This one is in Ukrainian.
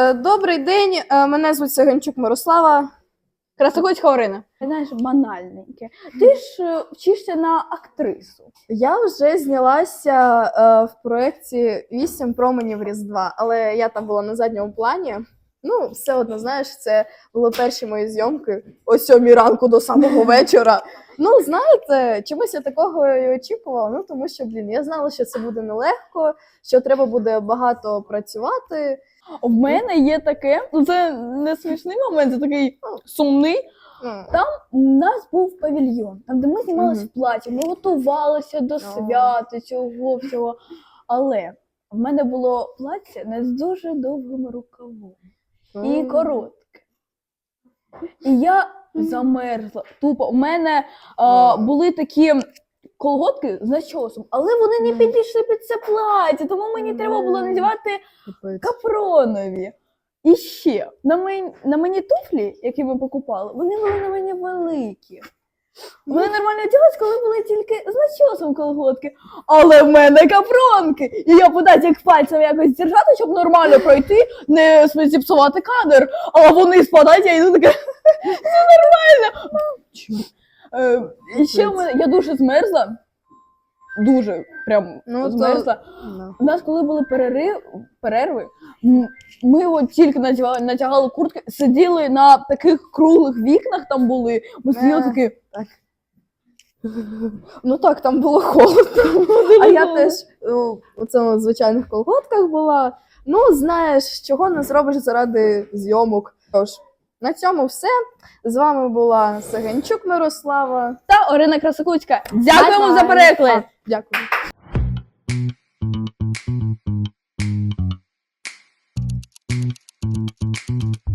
Е, Добрий день, е, мене звуть Саганчук Мирослава. Красогоцька Орина. Знаєш, банальненьке. Ти ж е, вчишся на актрису. Я вже знялася в проєкті «Вісім променів Різдва, але я там була на задньому плані. Ну, все одно, знаєш, це були перші мої зйомки о сьомій ранку до самого вечора. Ну, знаєте, чомусь я такого і очікувала. Ну, тому що, блін, я знала, що це буде нелегко, що треба буде багато працювати. В мене є таке, ну це не смішний момент, це такий сумний. Ну, У нас був павільйон, там де ми знімалися в платі, ми готувалися до свята, цього всього. Але в мене було плаття не з дуже довгим рукавом і коротке. І я замерзла. Тупо. У мене а, були такі колготки з начосом, але вони не підійшли під це плаття, тому мені треба було надівати капронові. І ще на мені, на мені туфлі, які ми покупали, вони були на мені великі. Вони нормально одягалась, коли були тільки з начосом колготки. Але в мене капронки. І я подать як пальцем якось держати, щоб нормально пройти, не зіпсувати кадр. Але вони спадають, я йду така. Це нормально. Е, і ще в мене, я дуже змерзла. Дуже прям Ну, змерзла. Да. У нас, коли були перерив, перерви, ми от тільки надягали, натягали куртки, сиділи на таких круглих вікнах там були. Ми сиділи Е. такі. Ну так, там було холодно. А я теж ну, у цьому звичайних колготках була. Ну, знаєш, чого не зробиш заради зйомок. Тож, на цьому все. З вами була Саганчук Мирослава. Та Орина Красокуцька. Дякуємо за Бай-бай. Переклад. Thank Дякую.